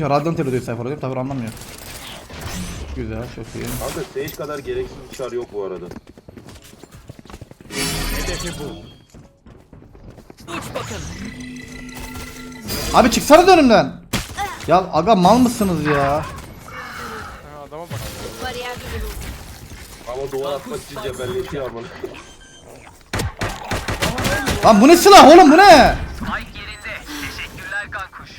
Radyan terör diyor sayfalar değil mi? Tabii anlamıyor. Güzel çok iyi. Kanka Sage kadar gereksiz bir çar yok bu arada. Abi çıksana da önümden. Ya aga mal mısınız ya? Ha, adama bak. Bariyer kuruldu. Ama duvar atmak için cebelleşiyor ama. Lan bu ne silah oğlum bu ne? Ay yerinde. Teşekkürler kankuş.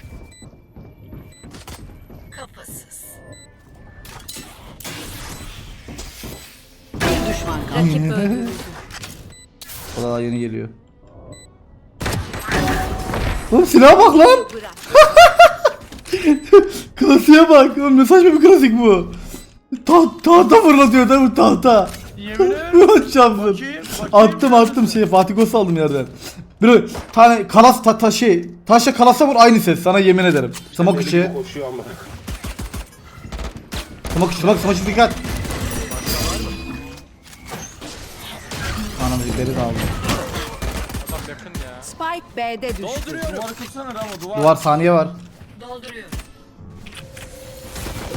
Düşman kaldı. Rakip öldürüldü. O da daha yeni geliyor. Oğlum silaha bak lan. Bırak. Klasiğe bak. Oğlum ne saçma bir klasik bu. Ta tahta fırlatıyor değil mi tahta? Yemin ederim. Çarpın. Bakayım, bakayım. Attım attım şey Fatih Gos'u aldım yerden. Bir tane kalas ta, ta şey taşla kalasa vur aynı ses sana yemin ederim. Smoke içi. Koşuyor ama. Smoke smoke içi dikkat. Deri de aldı. Adam yakın ya. Spike B'de düştü. Duvarı tutsana Ramo duvar. Duvar saniye var. Dolduruyor.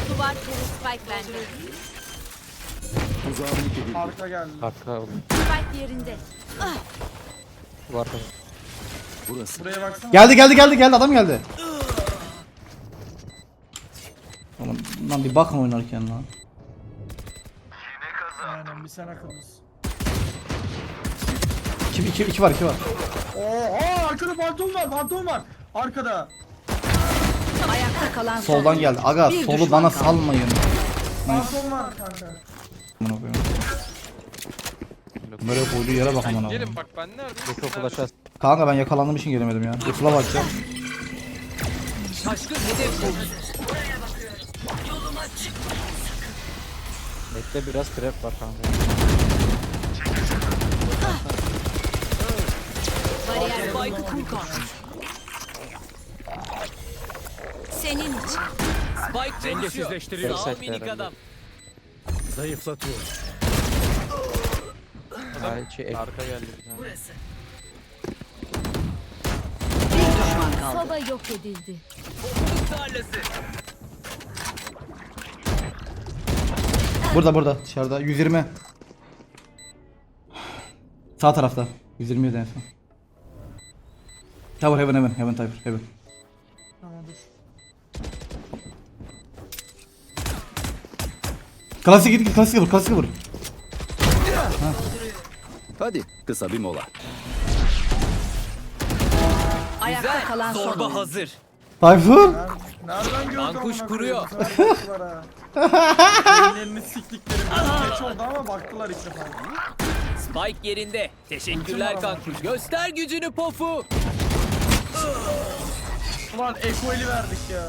Duvar kırı spike bende. Arka geldi. Spike yerinde. Buraya baksana. Geldi geldi geldi geldi adam geldi. Oğlum lan bir bakın oynarken lan. Aynen bir sen akıllısın. 2 2 2 var 2 var. Oha arkada pantolon var pantolon var. Arkada. Ayakta kalan son. Soldan geldi. Aga Bir solu düşman bana kaldı. salmayın. Pantolon var kanka. Amına koyayım. Böyle koyduğu yere bak amına koyayım. Gelin bak ben neredeyim? Nerede? Kanka ben yakalandığım için gelemedim ya. Kusura bakacağım. Şaşkın hedef buldu. Bekle biraz trap var kanka. Bariyer Spike'ı kur kankuş. senin için. Spike dengesizleştiriyor. Sağ ol minik herhalde. adam. Ha içi ek. Arka geldi bir tane. Bir düşman kaldı. Soba yok edildi. Tarlası. Burada burada dışarıda 120. Sağ tarafta. 120 en son. Tower heaven heaven heaven tower heaven. Tamam dur. Klasik git git klasik vur klasik vur. Hadi kısa bir mola. Ayakta kalan son. Zorba hazır. Tayfur. Nereden gördün Kankuş amına kuruyor. koyayım? Sana baktılar ha. Ellerini siktiklerim. Geç oldu ama baktılar ilk defa. Spike yerinde. Teşekkürler kankuş. Göster gücünü pofu. Ulan Eko eli verdik ya.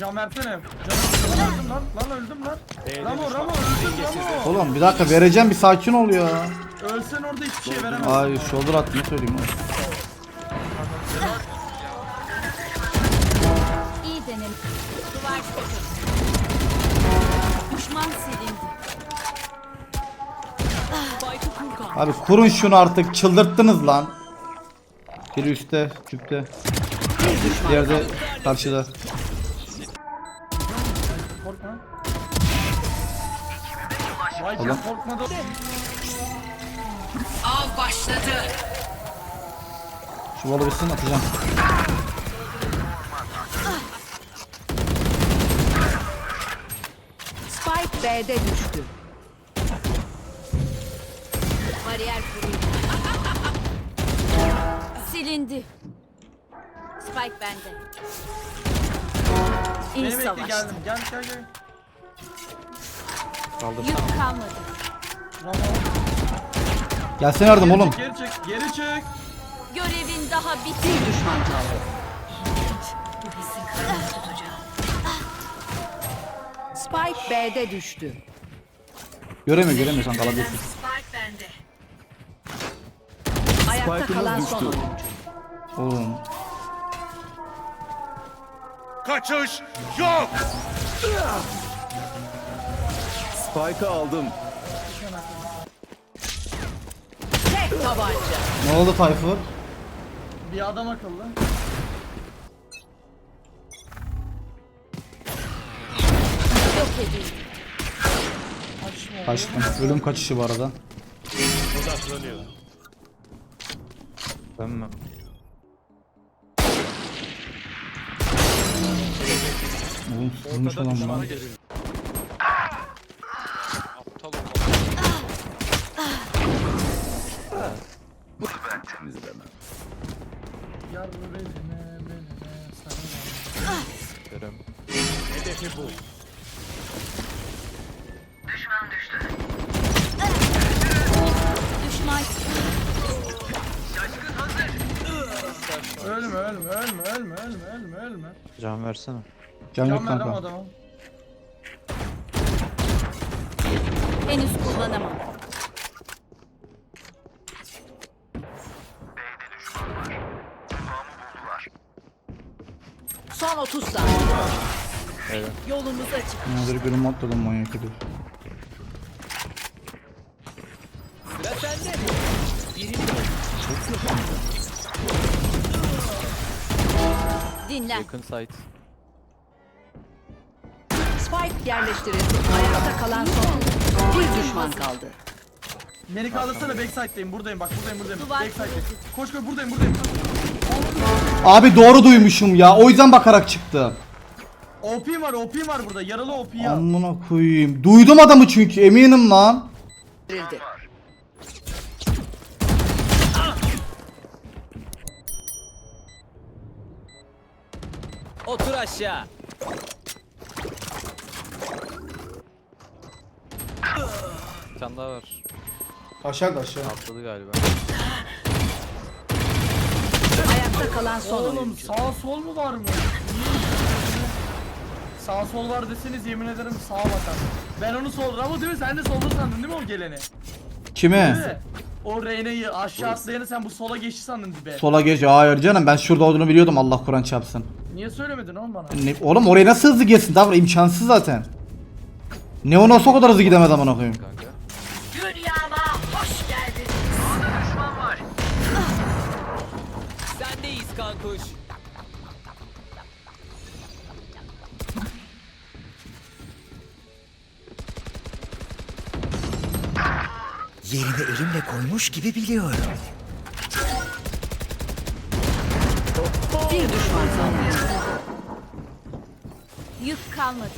Can versene. Canım öldüm lan. Lan öldüm lan. Ramo Ramo öldüm Ramo. Oğlum bir dakika vereceğim bir sakin ol ya. Ölsen orada hiçbir şey veremezsin. Ay shoulder at ne söyleyeyim oğlum. İyi deneme. Duvar. Düşman silindi. Abi kurun şunu artık çıldırttınız lan. Biri üstte, de kaldı. karşıda. Korkma. Av başladı. Şu balı bitsin atacağım. Spike B'de düştü. Silindi. Spike bende. İyi Beni bekle savaştı. geldim. Gel gel gel. Yük kalmadı. Ramo. Gelsene yardım oğlum. Geri çek. Geri çek. Görevin daha Bir bitmedi. düşman kaldı. Spike B'de düştü. Göremiyor göremiyor sen kalabilirsin. Ayakta kalan son oyuncu. Oğlum. Spike'ı aldım. Tek tabanca. Ne oldu Tayfur? Bir adam akıllı. Yok edildi. Kaçtım. Ölüm kaçışı bu arada. Dönme. Oğlum sızmış olan lan. Temizlemem. Yar beline beline sarılan. Görüm. Düşman Ölme ölme ölme ölme ölme ölme ölme. Can versene. Can yok Can ver ama kanka. adama. henüz kullanamam. Son 30 saniye. Yolumuz açık. Nedir gülüm atladım manyak sende. Dinlen. Yakın site. Spike yerleştirildi. Ayakta kalan son. Bir düşman kaldı. Beni kaldırsana backside'deyim buradayım bak buradayım buradayım. Backside'deyim. Koş koş buradayım buradayım. Abi doğru duymuşum ya. O yüzden bakarak çıktı. OP var OP var burada yaralı OP ya. Amına koyayım. Duydum adamı çünkü eminim lan. Verildi. Otur aşağı. Tane daha var. Aşağı aşağı. Atladı galiba. Ayakta kalan son Oğlum oyuncu. sağ sol mu var mı? Sağ sol var deseniz yemin ederim sağa bakar. Ben onu sol Ramo değil mi? Sen de solda sandın değil mi o geleni? Kime? Değil mi? O Reyne'yi aşağı atlayanı sen bu sola geçti sandın dibe. Sola geç. Hayır canım ben şurada olduğunu biliyordum Allah Kur'an çarpsın. Niye söylemedin oğlum bana? Ne, oğlum oraya nasıl hızlı gelsin? Davra imkansız zaten. Ne o nasıl o kadar hızlı gidemez amına koyayım. Kanka. Yerini elimle koymuş gibi biliyorum. Bir düşman kaldı. Yük kalmadı.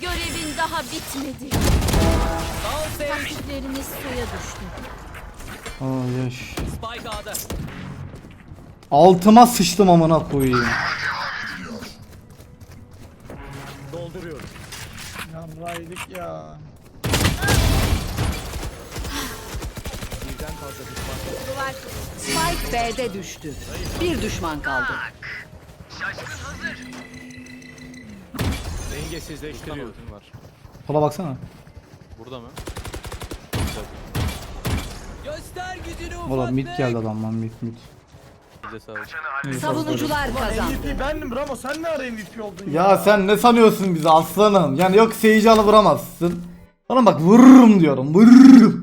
Görevin daha bitmedi. Taktikleriniz suya düştü. Ay yaş. Spike A'da. Altıma sıçtım amına koyayım. Yarraydık ya. B'de düştü. Bir düşman kaldı. Dengesizleştiriyor. var. Sola baksana. Burada mı? Göster gücünü ufaklık. Oğlum mid geldi adam lan mid mid. Bize sağlık. Savunucular kazandı. MVP bendim Ramo sen ne ara MVP oldun ya? Ya sen ne sanıyorsun bizi aslanım? Yani yok seyirci alıp vuramazsın. Oğlum bak vururum diyorum vururum.